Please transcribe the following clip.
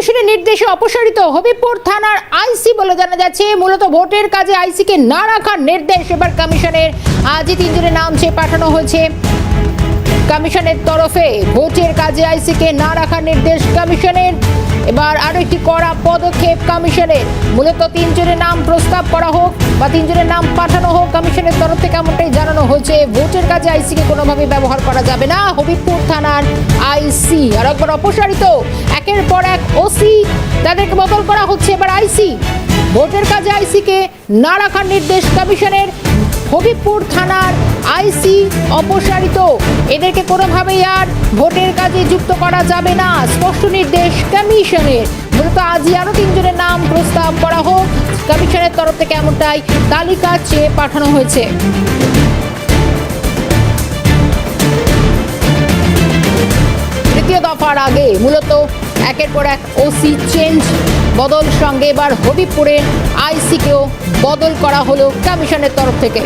কমিশনের নির্দেশে অপসারিত হবিপুর থানার আইসি বলে জানা যাচ্ছে, মূলত ভোটের কাজে আইসিকে না রাখার নির্দেশ এবার কমিশনের। আজই তিনজনের নাম চেয়ে পাঠানো হয়েছে। কমিশনের তরফে ভোটের কাজে আইসিকে না রাখার নির্দেশ কমিশনের। এবার আরও একটি কড়া পদক্ষেপ কমিশনের। মূলত তিনজনের নাম প্রস্তাব করা হোক বা তিনজনের নাম পাঠানো হোক, কমিশনের তরফ থেকে এমনটাই জানানো হয়েছে, ভোটের কাজে আইসিকে কোনোভাবে ব্যবহার করা যাবে না। হবিবপুর থানার আইসি। আর একবার অপসারিত ওসি, তাদেরকে বদল করা হচ্ছে। এবার আইসি, ভোটের কাজে আইসিকে না রাখার নির্দেশ কমিশনের। হবিবপুর থানার আইসি অপসারিত। এদেরকে কোনোভাবেই আর ভোটের কাজে যুক্ত করা যাবে না, স্পষ্ট নির্দেশ কমিশনের। মূলত আজই আরও তিনজনের নাম প্রস্তাব করা হোক। কমিশনের তরফ থেকে এমনটাই তালিকা চেয়ে পাঠানো হয়েছে। তৃতীয় দফার আগে মূলত একের পর এক ওসি চেঞ্জ বদল সঙ্গে এবার হবিবপুরে আইসিকেও বদল করা হলো কমিশনের তরফ থেকে।